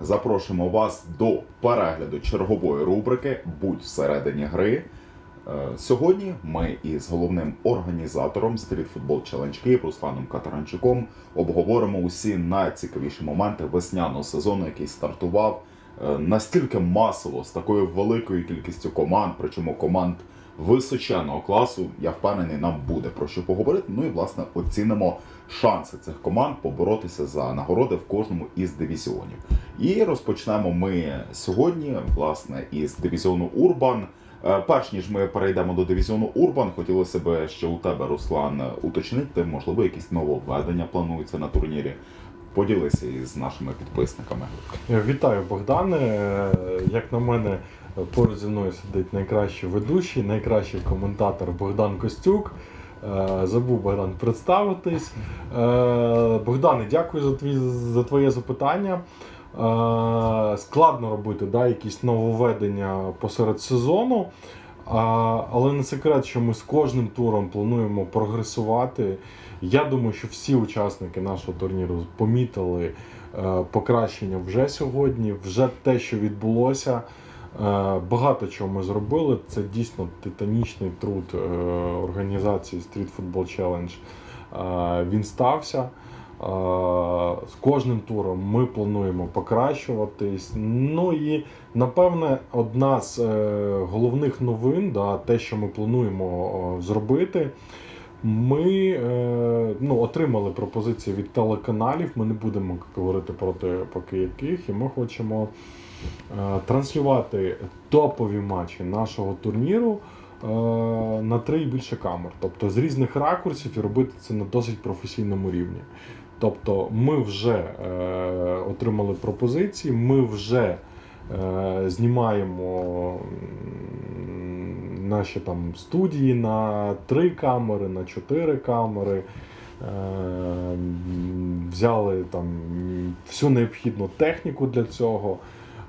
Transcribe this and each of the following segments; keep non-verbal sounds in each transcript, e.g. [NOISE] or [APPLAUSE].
запрошуємо вас до перегляду чергової рубрики Будь всередині гри. Е, Сьогодні ми із головним організатором Street Football Challenge Київ Русланом Катаранчуком обговоримо усі найцікавіші моменти весняного сезону, який стартував е, настільки масово з такою великою кількістю команд, причому команд височенного класу. Я впевнений, нам буде про що поговорити. Ну і власне оцінимо шанси цих команд поборотися за нагороди в кожному із дивізіонів. І розпочнемо ми сьогодні, власне, із дивізіону Урбан. Е, Перш ніж ми перейдемо до дивізіону Урбан, хотілося б ще у тебе, Руслан, уточнити, можливо, якісь нововведення плануються на турнірі. Поділися із нашими підписниками. Вітаю, Богдане. Е, Як на мене, поруч зі мною сидить найкращий ведучий, найкращий коментатор Богдан Костюк. Е, Забув Богдан представитись. Е, Богдане, дякую за твій за твоє запитання. Е, Складно робити да, якісь нововведення посеред сезону. Але не секрет, що ми з кожним туром плануємо прогресувати. Я думаю, що всі учасники нашого турніру помітили покращення вже сьогодні, вже те, що відбулося. Е, багато чого ми зробили. Це дійсно титанічний труд е, організації Street Football Challenge. Е, він стався. З кожним туром ми плануємо покращуватись. Ну і напевне, одна з головних новин, да, те, що ми плануємо зробити. Ми ну, отримали пропозиції від телеканалів. Ми не будемо говорити про те, поки яких, і ми хочемо транслювати топові матчі нашого турніру е, на три і більше камер. Тобто з різних ракурсів і робити це на досить професійному рівні. Тобто ми вже е, отримали пропозиції, ми вже е, знімаємо наші там студії на три камери, на чотири камери. Е, Взяли там всю необхідну техніку для цього.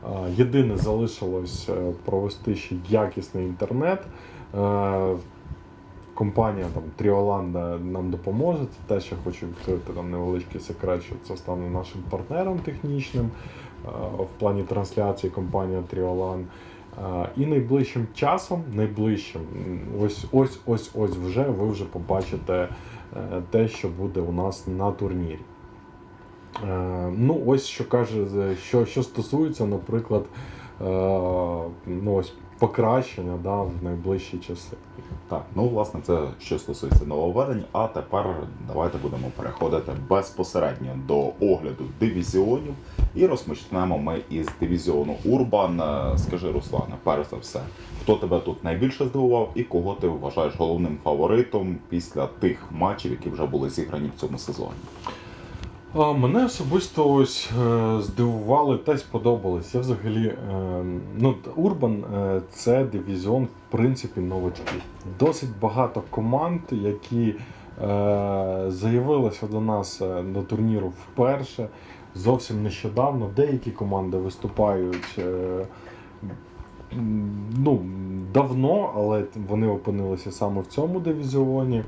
Е, Єдине залишилось е, провести ще якісний інтернет. Е, Компанія там Тріоланда нам допоможе. Це теж я хочу відкрити там невеличкий секрет, що це стане нашим партнером технічним в плані трансляції компанія Тріолан. І найближчим часом, найближчим, ось ось ось ось вже ви вже побачите те, що буде у нас на турнірі. Е, Ну, ось що каже, що, що стосується, наприклад, е, ну, ось покращення да, в найближчі часи. Так, ну власне, це що стосується нововведень. А тепер давайте будемо переходити безпосередньо до огляду дивізіонів. І розпочнемо ми із дивізіону Урбан. Е, Скажи, Руслане, перш за все, хто тебе тут найбільше здивував і кого ти вважаєш головним фаворитом після тих матчів, які вже були зіграні в цьому сезоні? Мене особисто ось е, здивували та й сподобалось. Я взагалі е, ну, Урбан е, це дивізіон, в принципі, новачків. Досить багато команд, які заявилися до нас до турніру вперше. Зовсім нещодавно. Деякі команди виступають. Ну, давно, але вони опинилися саме в цьому дивізіоні.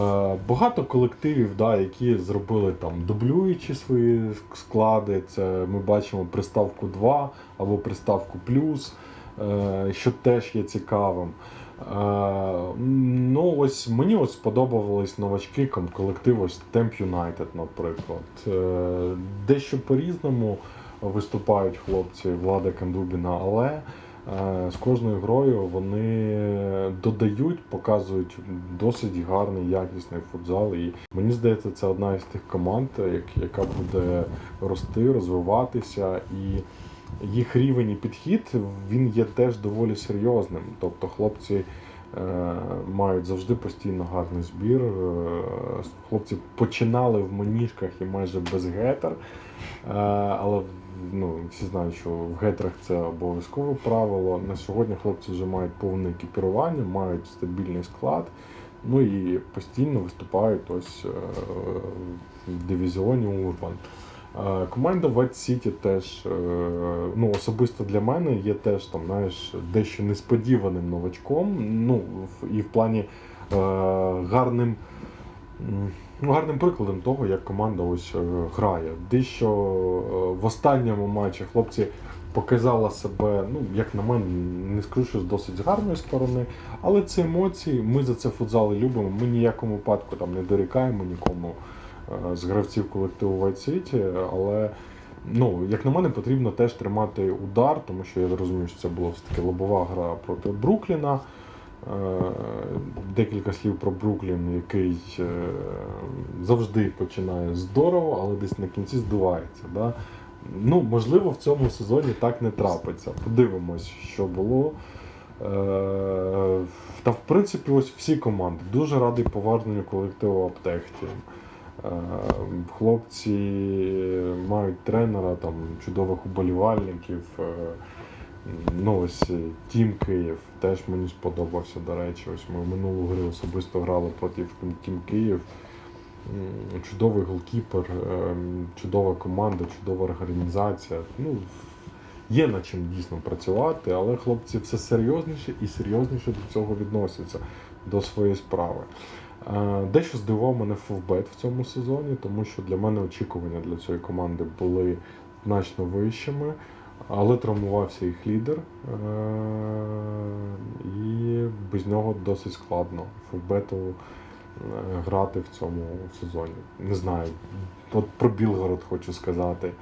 Е, Багато колективів, да, які зробили там дублюючи свої склади. Це ми бачимо приставку 2 або приставку плюс, е, що теж є цікавим. Е, Ну, ось мені ось сподобались новачки колективу ось Temp United, наприклад. Дещо по-різному виступають хлопці Влада Кандубіна, але З кожною грою вони додають, показують досить гарний, якісний футзал. І мені здається, це одна із тих команд, яка буде рости, розвиватися. І їх рівень і підхід він є теж доволі серйозним. Тобто хлопці Е, Мають завжди постійно гарний збір. Е, Хлопці починали в маніжках і майже без гетер. Е, Але ну, всі знають, що в гетрах це обов'язкове правило. На сьогодні хлопці вже мають повне екіпірування, мають стабільний склад. Ну і постійно виступають ось е, в дивізіоні Урбан. Е, Команда White City теж, ну, особисто для мене є теж там, знаєш, дещо несподіваним новачком. Ну, і в плані гарним, гарним прикладом того, як команда ось е, грає. Дещо е, в останньому матчі хлопці показала себе, ну, як на мене, не скажу, що з досить гарної сторони, але це емоції. Ми за це футзали любимо. Ми ніякому випадку там не дорікаємо нікому е, з гравців колективу White City, але. Ну, як на мене, потрібно теж тримати удар, тому що я розумію, що це була все-таки лобова гра проти Брукліна. Е, Декілька слів про Бруклін, який е, завжди починає здорово, але десь на кінці здувається. Да? Ну, можливо, в цьому сезоні так не трапиться. Подивимось, що було. Е, Та в принципі, ось всі команди. Дуже радий поверненню колективу Аптехтім. Е, Хлопці мають тренера, там чудових уболівальників. Ну, ось Тім Київ теж мені сподобався, до речі. Ось ми минулу гру особисто грали проти Тім Київ. Чудовий голкіпер, ем, чудова команда, чудова організація. Ну, є над чим дійсно працювати, але хлопці все серйозніше і серйозніше до цього відносяться до своєї справи. Е, Дещо здивував мене Фовбет в цьому сезоні, тому що для мене очікування для цієї команди були значно вищими, але травмувався їх лідер, е, і без нього досить складно Фовбету е, грати в цьому сезоні. Не знаю. От про Білгород хочу сказати.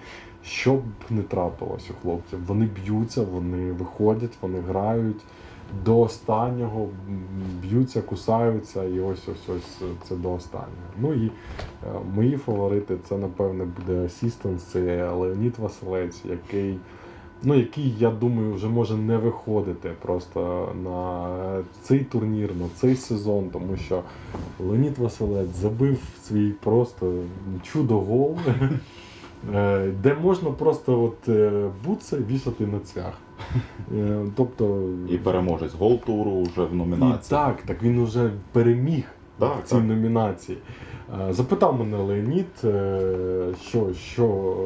Що б не трапилось у хлопців, вони б'ються, вони виходять, вони грають до останнього, б'ються, кусаються, і ось ось ось це до останнього. Ну і е, мої фаворити це, напевне, буде Асістенс, це Леонід Василець, який. Ну, який, я думаю, вже може не виходити просто на цей турнір, на цей сезон, тому що Леонід Василець забив свій просто чудо-гол, [LAUGHS] е, де можна просто от е, бутси вішати на цвях. Е, Тобто, І переможець гол-туру вже в і номінації. так, так він вже переміг Так, в цій так. номінації. Запитав мене Леонід, що, що,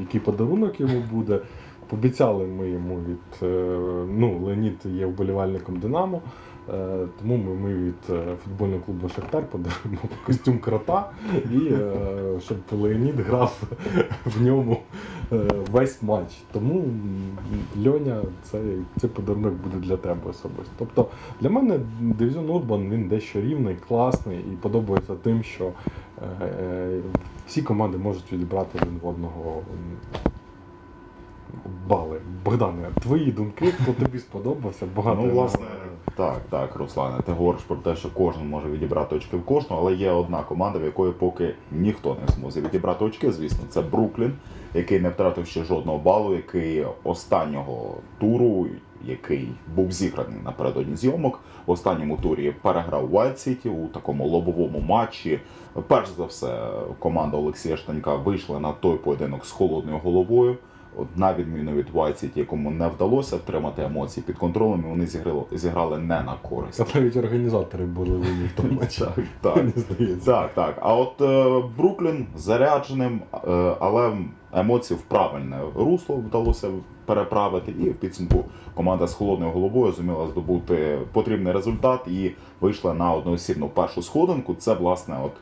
який подарунок йому буде. Пообіцяли ми йому від. е, Ну, Леонід є вболівальником Динамо, е, тому ми, ми від е, футбольного клубу Шахтар подаруємо [LAUGHS] костюм крота і щоб Леонід грав [LAUGHS] в ньому весь матч. Тому Льоня, це, цей подарунок буде для тебе особисто. Тобто для мене дивізіон Урбан він дещо рівний, класний і подобається тим, що всі команди можуть відібрати один в одного бали. Богдане, твої думки, хто тобі сподобався? Багато Ну, власне, так, так, Руслане, ти говориш про те, що кожен може відібрати очки в кожного, але є одна команда, в якої поки ніхто не зможе відібрати очки, звісно, це Бруклін, який не втратив ще жодного балу, який останнього туру, який був зіграний напередодні зйомок, в останньому турі переграв White City у такому лобовому матчі. Перш за все, команда Олексія Штанька вийшла на той поєдинок з холодною головою. От на відміну від City, якому не вдалося втримати емоції під контролем, і вони зіграли, зіграли не на користь. Та навіть організатори були винні в тому матчі. Так. [LAUGHS] Мені здається. Так, так. А от е, Бруклін зарядженим, е, але емоції в правильне русло вдалося переправити. І в підсумку команда з холодною головою зуміла здобути потрібний результат і вийшла на одноосібну першу сходинку. Це власне, от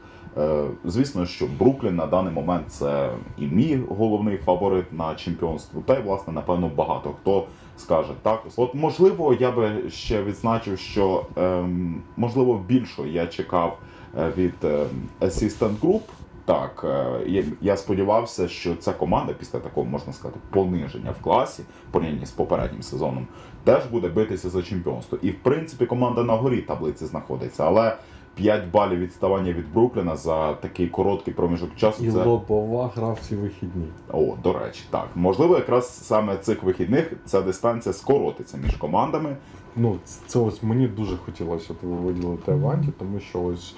звісно, що Бруклін на даний момент це і мій головний фаворит на чемпіонство. Та й власне, напевно, багато хто скаже так. От можливо, я би ще відзначив, що ем, можливо більшого я чекав е, від ем, Assistant Group. Так, е, я, сподівався, що ця команда після такого можна сказати пониження в класі, в порівнянні з попереднім сезоном, теж буде битися за чемпіонство. І в принципі команда на горі таблиці знаходиться. Але 5 балів відставання від Брукліна за такий короткий проміжок часу. І це... лобова гра в ці вихідні. О, до речі, так. Можливо, якраз саме цих вихідних ця дистанція скоротиться між командами. Ну, це ось мені дуже хотілося виділити Аванті, тому що ось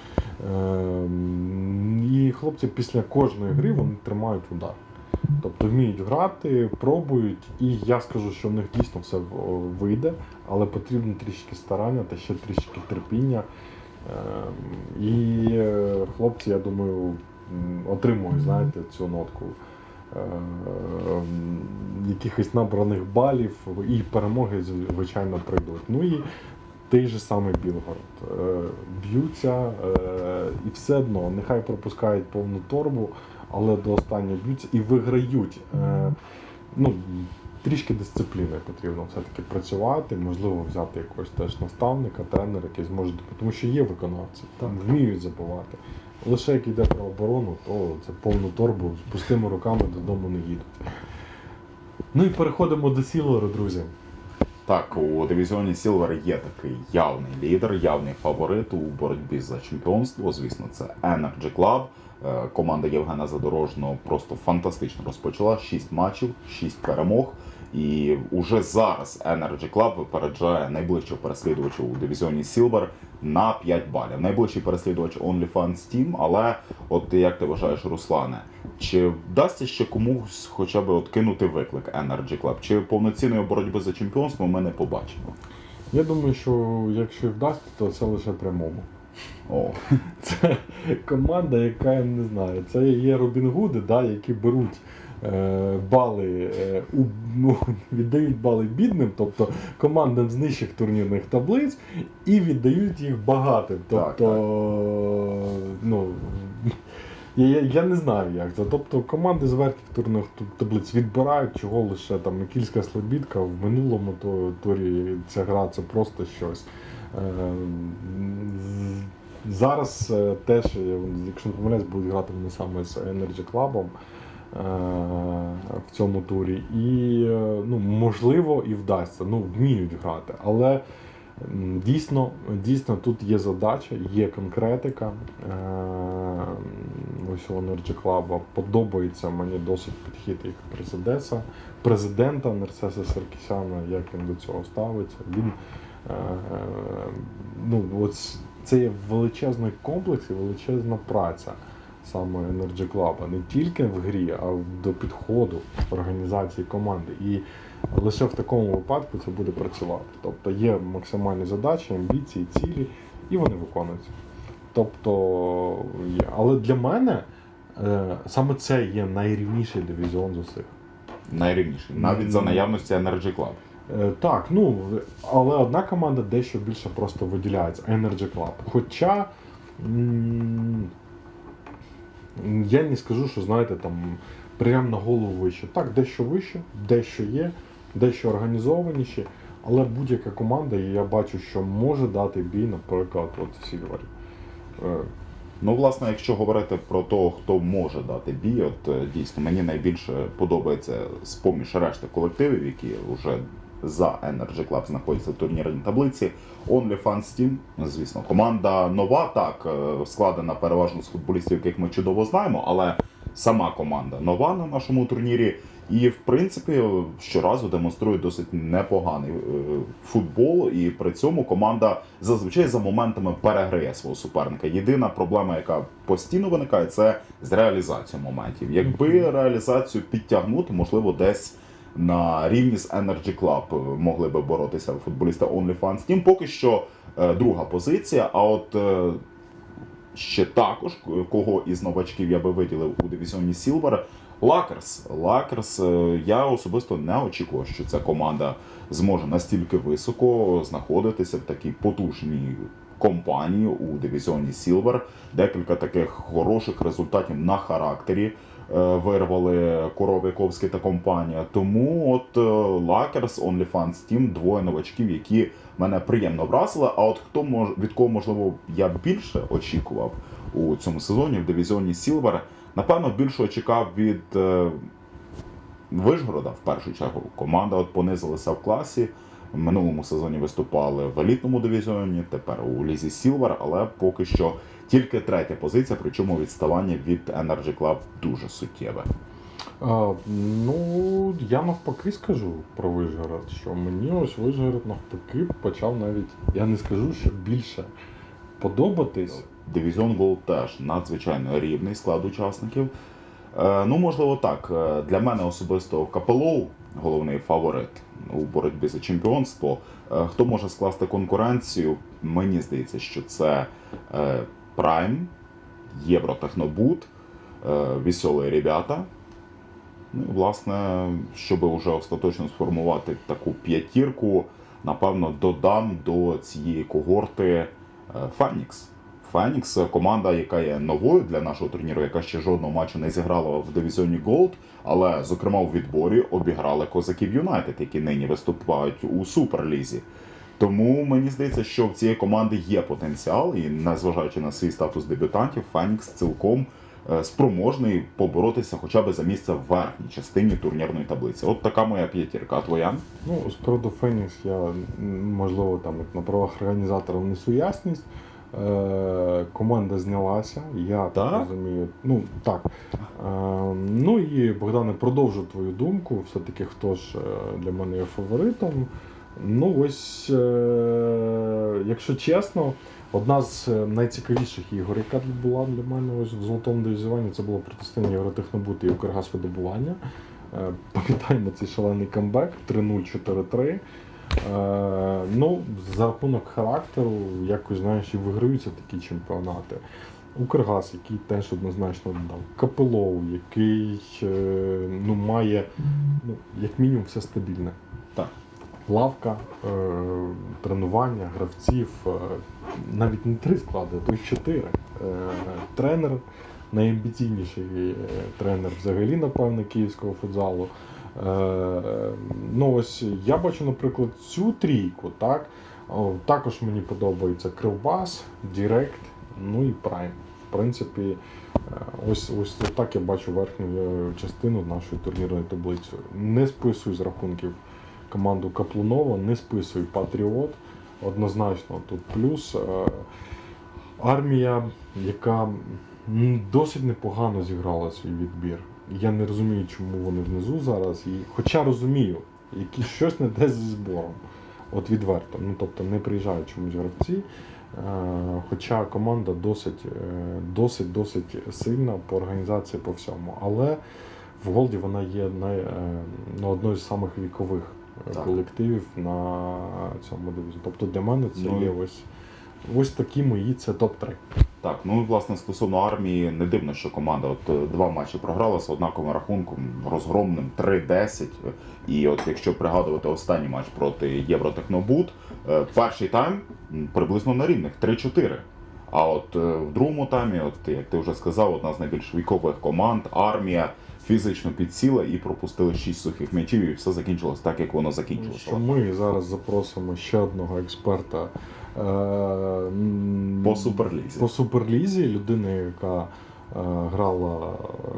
ем, і хлопці після кожної гри вони тримають удар. Тобто вміють грати, пробують, і я скажу, що в них дійсно все вийде, але потрібно трішки старання та ще трішки терпіння. Ем, І е, хлопці, я думаю, отримують, знаєте, цю нотку е, якихось набраних балів і перемоги, звичайно, прийдуть. Ну і той же самий Білгород. Е, Б'ються і все одно, нехай пропускають повну торбу, але до останнього б'ються і виграють. Ну, трішки дисципліни потрібно все-таки працювати, можливо, взяти якогось теж наставника, тренера, який зможе. Тому що є виконавці, там вміють забувати. Лише як йде про оборону, то це повну торбу з пустими руками додому не їдуть. Ну і переходимо до Сілвера, друзі. Так, у дивізіоні Сілвер є такий явний лідер, явний фаворит у боротьбі за чемпіонство. Звісно, це Energy Club. Е, Команда Євгена Задорожного просто фантастично розпочала. 6 матчів, 6 перемог. І уже зараз Energy Club випереджає найближчого переслідувача у дивізіоні Silver на 5 балів. Найближчий переслідувач OnlyFans Team, але от як ти вважаєш, Руслане, чи вдасться ще комусь хоча б от кинути виклик Energy Club? Чи повноцінної боротьби за чемпіонство ми не побачимо? Я думаю, що якщо вдасться, то це лише прямому. О, [LAUGHS] Це команда, яка я не знаю, це є Робін Гуди, да, які беруть е, бали, е, у, ну, [LAUGHS] віддають бали бідним, тобто командам з нижчих турнірних таблиць, і віддають їх багатим. Так, Тобто, ну. Я, я, я не знаю, як це. Тобто команди з верхніх турних таблиць відбирають, чого лише там кілька слабітка в минулому турі ця гра це просто щось. Е, з- Зараз е, теж, якщо не помиляюсь, будуть грати вони саме з Energy Club е, в цьому турі. І е, ну, можливо і вдасться. Ну, вміють грати. Але дійсно, дійсно тут є задача, є конкретика. Ось у Energy Club подобається мені досить підхід їх президента, президента Нерсеса Саркісяна, як він до цього ставиться. Він ну, от це є величезний комплекс і величезна праця саме Energy Club, не тільки в грі, а до підходу організації команди. І лише в такому випадку це буде працювати. Тобто є максимальні задачі, амбіції, цілі, і вони виконуються. Тобто, є. Але для мене е, саме це є найрівніший дивізіон з усіх. найрівніший. Навіть за наявності Energy Club. Е, Так, ну але одна команда дещо більше просто виділяється Energy Club. Хоча я не скажу, що знаєте, там прямо на голову вище. Так, дещо вище, дещо є, дещо організованіші, але будь-яка команда, я бачу, що може дати бій, наприклад, от Сільвері. Е, Ну, власне, якщо говорити про того, хто може дати бій, от е, дійсно мені найбільше подобається з поміж решти колективів, які вже за Energy Club знаходяться в турнірній таблиці. OnlyFans Team, звісно, команда нова, так, е, складена переважно з футболістів, яких ми чудово знаємо, але сама команда нова на нашому турнірі. І, в принципі, щоразу демонструє досить непоганий е, футбол, і при цьому команда зазвичай за моментами переграє свого суперника. Єдина проблема, яка постійно виникає, це з реалізацією моментів. Якби реалізацію підтягнути, можливо, десь на рівні з Energy Club могли би боротися футболісти OnlyFans Team. Поки що е, друга позиція. А от е, ще також кого із новачків я би виділив у дивізіоні Silver. Лакерс. Лакерс. е, Я особисто не очікував, що ця команда зможе настільки високо знаходитися в такій потужній компанії у дивізіоні Silver. Декілька таких хороших результатів на характері е, вирвали Коров'яковський та компанія. Тому от е, Лакерс, OnlyFans Team, двоє новачків, які мене приємно вразили. А от хто мож від кого можливо я більше очікував у цьому сезоні в дивізіоні Silver, напевно, більше чекав від е, Вишгорода в першу чергу. Команда от понизилася в класі. В минулому сезоні виступали в елітному дивізіоні, тепер у Лізі Сілвер, але поки що тільки третя позиція, причому відставання від Energy Club дуже суттєве. А, ну, я навпаки скажу про Вишгород, що мені ось Вишгород навпаки почав навіть, я не скажу, що більше подобатись. Дивізіон Gold теж надзвичайно рівний склад учасників. Е, ну, можливо, так. Е, Для мене особисто Капелоу головний фаворит у боротьбі за чемпіонство. Е, Хто може скласти конкуренцію? Мені здається, що це е, Prime, Євротехнобут, е, Веселі ребята. Ну, і, власне, щоб уже остаточно сформувати таку п'ятірку, напевно, додам до цієї когорти е, Фенікс. Фенікс команда, яка є новою для нашого турніру, яка ще жодного матчу не зіграла в дивізіоні Gold, але, зокрема, у відборі обіграли козаків Юнайтед, які нині виступають у Суперлізі. Тому мені здається, що в цієї команди є потенціал, і незважаючи на свій статус дебютантів, Фенікс цілком е, спроможний поборотися хоча б за місце в верхній частині турнірної таблиці. От така моя п'ятірка. А твоя? Ну, з приводу Фенікс я можливо там на правах організатора внесу ясність. Е, команда знялася, я так, розумію. Ну так. Е, ну і Богдане, продовжу твою думку. Все-таки хто ж для мене є фаворитом. Ну, ось, е, якщо чесно, одна з е, найцікавіших ігор, яка була для мене ось в золотому дивізіоні, це було протистояння Євротехнобут і Укргазвидобування. Е, Пам'ятаємо цей шалений камбек 3-0, 4-3. Е, ну, за рахунок характеру, якось знаєш, і виграються такі чемпіонати. Укргаз, який теж однозначно дав. Капелоу, який ну, має ну, як мінімум все стабільне. Так. Лавка, е, тренування, гравців, е, навіть не три склади, а то й чотири. Е, тренер, найамбіційніший тренер взагалі, напевне, київського футзалу. Ну ось я бачу, наприклад, цю трійку, так. Також мені подобається Кривбас, Дірект, ну і Прайм. В принципі, ось, ось так я бачу верхню частину нашої турнірної таблиці. Не списую з рахунків команду Каплунова, не списую Патріот. Однозначно тут плюс. Е, Армія, яка досить непогано зіграла свій відбір. Я не розумію, чому вони внизу зараз. І, хоча розумію, які щось не те зі збором. От відверто. Ну тобто не приїжджають чомусь гравці. Е, Хоча команда досить, е, досить, досить сильна по організації по всьому. Але в Голді вона є най, ну, одною з самих вікових Так. колективів на цьому дивізі. Тобто для мене це Ну, є ось, ось такі мої, це топ-3. Так, ну і власне стосовно армії, не дивно, що команда от е, два матчі програла з однаковим рахунком розгромним 3-10. І от якщо пригадувати останній матч проти Євротехнобут, е, перший тайм приблизно на рівних 3-4. А от е, в другому таймі, от як ти вже сказав, одна з найбільш вікових команд, армія фізично підсіла і пропустили 6 сухих м'ячів, і все закінчилось так, як воно закінчилося. Ми зараз запросимо ще одного експерта е, По суперлізі. по суперлізі, людини, яка е, грала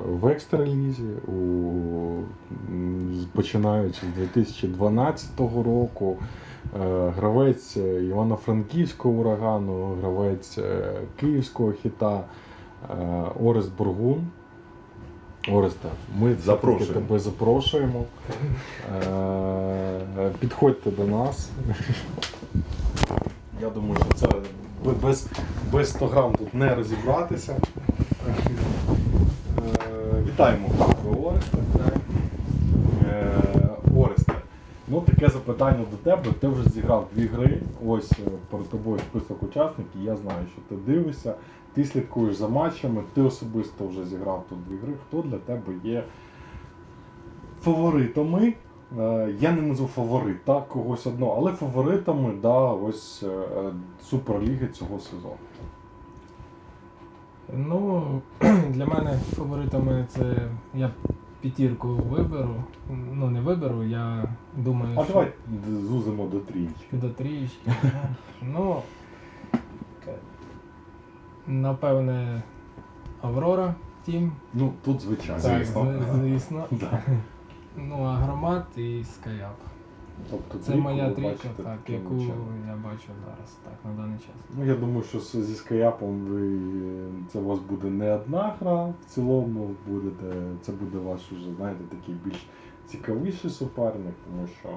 в екстралізі, у, починаючи з 2012 року. Е, Гравець Івано-Франківського урагану, гравець Київського хіта Орест Бургун. Оресте, ми Запрошуємо. тебе запрошуємо. Е, Підходьте до нас. Я думаю, що це без, без 100 грам тут не розібратися. Е, Вітаємо тебе, Оресте. Е, ну таке запитання до тебе. Ти вже зіграв дві гри. Ось перед тобою список учасників. Я знаю, що ти дивишся, ти слідкуєш за матчами, ти особисто вже зіграв тут дві гри. Хто для тебе є фаворитами? Е, Я не назву фаворита когось одного, але фаворитами да, ось е, Суперліги цього сезону. Ну, [CLEARS THROAT] для мене фаворитами це я п'ятірку виберу. Ну, не виберу, я думаю, А що давай зузимо до трійки. до трієчки. [LAUGHS] Ну, напевне, Аврора Тім. Ну тут звичайно. Так, Звісно. звісно. [LAUGHS] Да. Ну, а Громад і Скаяп. Тобто Це трійку моя ви трійка, бачите так, таким яку чином. я бачу зараз, так, на даний час. Ну, я думаю, що з- зі скаяпом ви це у вас буде не одна гра, в цілому будете, це буде ваш вже, знаєте, такий більш цікавіший суперник, тому що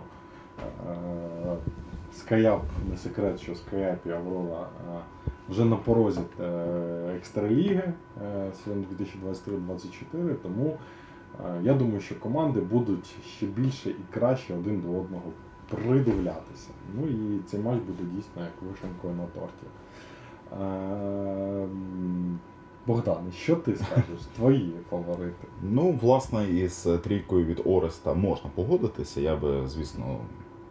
е, Скаяп, не секрет, що Скаяп і Аврора е, вже на порозі е, екстраліги е, сезон 2023-2024, тому е, я думаю, що команди будуть ще більше і краще один до одного придивлятися. Ну і цей матч буде дійсно як вишенкою на торті. Богдане, що ти скажеш? [LAUGHS] Твої фаворити? Ну, власне, із трійкою від Ореста можна погодитися. Я би, звісно,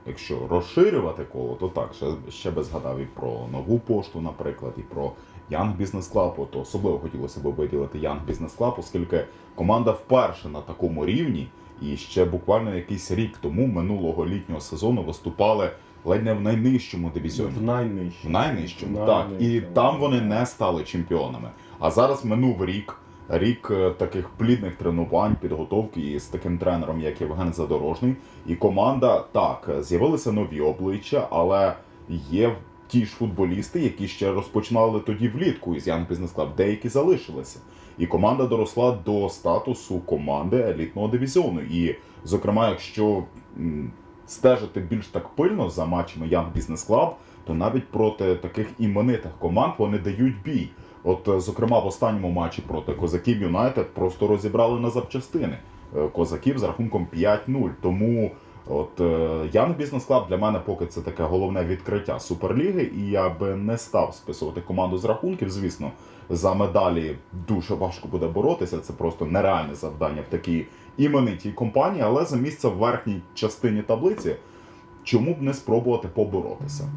якщо розширювати коло, то так, ще, ще би згадав і про нову пошту, наприклад, і про Young Business Club, то особливо хотілося б виділити Young Business Club, оскільки команда вперше на такому рівні, і ще буквально якийсь рік тому минулого літнього сезону виступали ледь не в найнижчому дивізіоні. В найнижчому. В найнижчому, В так. І там вони не стали чемпіонами. А зараз минув рік, рік е, таких плідних тренувань, підготовки з таким тренером, як Євген Задорожний. І команда так, з'явилися нові обличчя, але є ті ж футболісти, які ще розпочинали тоді влітку із Young Business Club, деякі залишилися. І команда доросла до статусу команди елітного дивізіону. І, зокрема, якщо стежити більш так пильно за матчами Young Business Club, то навіть проти таких іменитих команд вони дають бій. От, е, зокрема, в останньому матчі проти Козаків Юнайтед просто розібрали на запчастини е, козаків з рахунком 5-0. Тому от Young Business Club для мене поки це таке головне відкриття Суперліги, і я би не став списувати команду з рахунків. Звісно, за медалі дуже важко буде боротися. Це просто нереальне завдання в такій іменитій компанії, але за місце в верхній частині таблиці. Чому б не спробувати поборотися?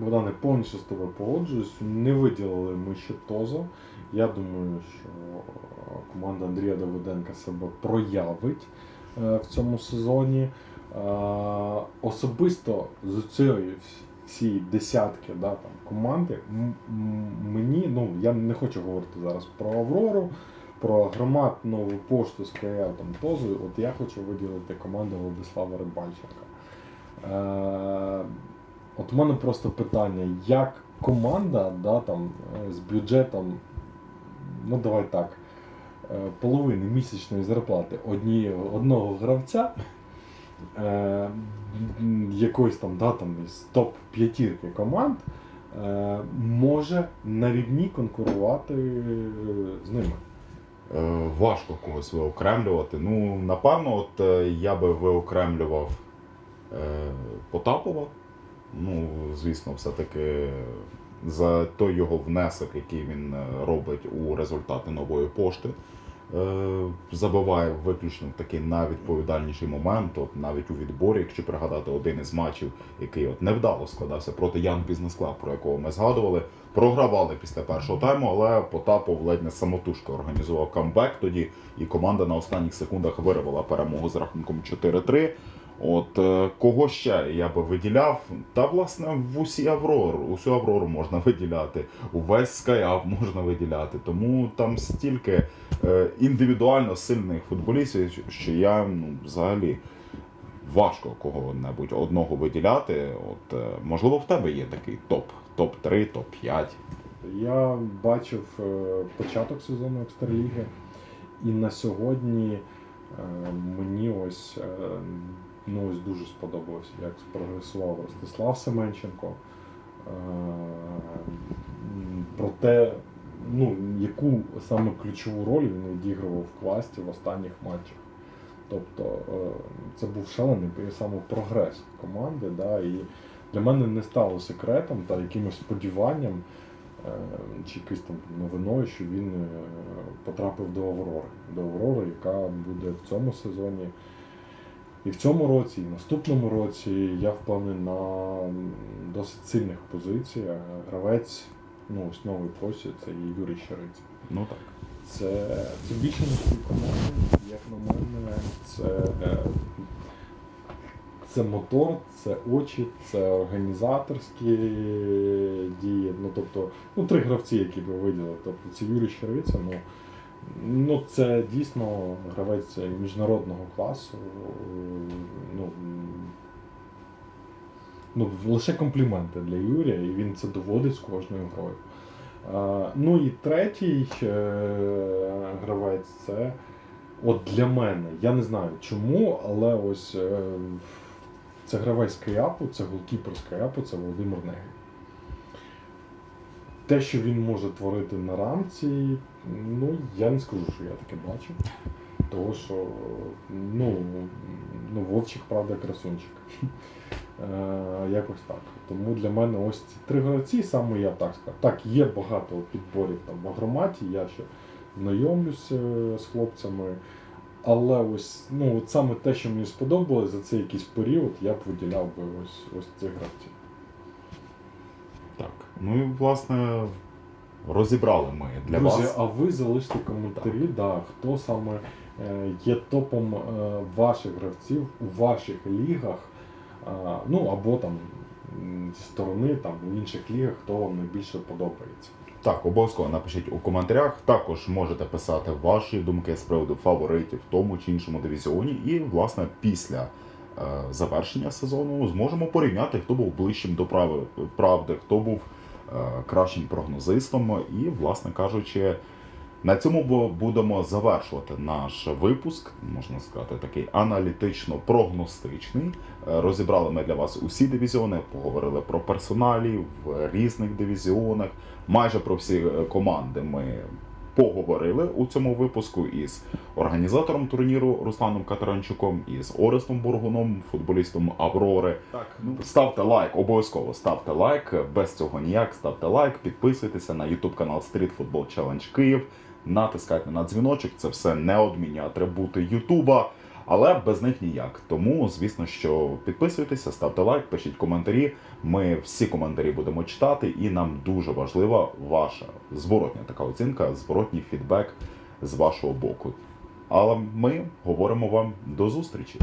Богдане, повністю з тобою погоджуюсь. Не виділили ми ще Тозо. Я думаю, що е, команда Андрія Давиденка себе проявить е, в цьому сезоні. Е, Особисто з цієї всієї десятки да, там, команди мені, ну я не хочу говорити зараз про Аврору, про громад нову пошту з там Тозою. От я хочу виділити команду Владислава Рибальченка. От у мене просто питання, як команда да, там, е, з бюджетом, ну давай так, е, половини місячної зарплати однієї, одного гравця, е, якоїсь там, да, там із топ-п'ятірки команд, е, може на рівні конкурувати е, з ними. Важко когось виокремлювати. Ну, напевно, от я би виокремлював Потапова. Ну, звісно, все-таки за той його внесок, який він е, робить у результати нової пошти. Е, забиває виключно такий найвідповідальніший момент, от навіть у відборі, якщо пригадати один із матчів, який от невдало складався проти Young Business Club, про якого ми згадували, програвали після першого тайму, але Потапов ледь не самотужки організував камбек тоді, і команда на останніх секундах вирвала перемогу з рахунком 4-3. От е, кого ще я би виділяв? Та власне в усі Аврору, усю Аврору можна виділяти, увесь Скайап можна виділяти. Тому там стільки е, індивідуально сильних футболістів, що я ну, взагалі важко кого-небудь одного виділяти. От е, можливо, в тебе є такий топ, топ 3 топ 5 Я бачив початок сезону Екстраліги, і на сьогодні мені ось, ну, ось дуже сподобалося, як спрогресував Ростислав Семенченко. Е, Про те, ну, яку саме ключову роль він відігрував в класті в останніх матчах. Тобто е, це був шалений саме прогрес команди. Да, і для мене не стало секретом та якимось сподіванням е, чи якоюсь там новиною, що він потрапив до Аврори. До Аврори, яка буде в цьому сезоні. І в цьому році, і в наступному році я впевнений на досить сильних позиціях. Гравець, ну ось новий посіб, це Юрій Щериця. Ну так. Це, це більше свій команди, як на мене, це, е, це мотор, це очі, це організаторські дії. Ну, тобто, ну, три гравці, які би виділили. Тобто це Юрій Щериця, ну, Ну, це дійсно гравець міжнародного класу. Ну, ну, лише компліменти для Юрія, і він це доводить з кожною грою. Ну і третій е, гравець це от для мене. Я не знаю чому, але ось е, це гравець Каяпу, це голкіпер з це Володимир Негрій. Те, що він може творити на рамці, ну я не скажу, що я таке бачив. Того, що ну, ну Вовчик, правда, красунчик. Е, якось так. Тому для мене ось ці три гравці, саме я так сказав. Так, є багато підборів там в агроматі, я ще знайомлюся з хлопцями. Але ось ну, от саме те, що мені сподобалось за цей якийсь період, я б виділяв би ось, ось цих гравців. Ну і власне розібрали ми для Друзі, вас. а ви залиште коментарі, да, хто саме е, є топом е, ваших гравців у ваших лігах, а, ну або там зі сторони там у інших лігах, хто вам найбільше подобається. Так, обов'язково напишіть у коментарях. Також можете писати ваші думки з приводу фаворитів в тому чи іншому дивізіоні. І, власне, після е, завершення сезону зможемо порівняти, хто був ближчим до прави- правди, хто був е, кращим прогнозистом. І, власне кажучи, на цьому бу- будемо завершувати наш випуск, можна сказати, такий аналітично-прогностичний. Е, Розібрали ми для вас усі дивізіони, поговорили про персоналі в різних дивізіонах. Майже про всі е, команди ми поговорили у цьому випуску із організатором турніру Русланом Катеранчуком, із Орестом Бургуном, футболістом Аврори. Так, ну ставте лайк, обов'язково ставте лайк. Без цього ніяк. Ставте лайк, підписуйтеся на YouTube канал Street Football Challenge Київ. Натискайте на дзвіночок, це все неодмінні атрибути Ютуба. Але без них ніяк. Тому, звісно, що підписуйтеся, ставте лайк, пишіть коментарі. Ми всі коментарі будемо читати, і нам дуже важлива ваша зворотня така оцінка, зворотній фідбек з вашого боку. Але ми говоримо вам до зустрічі.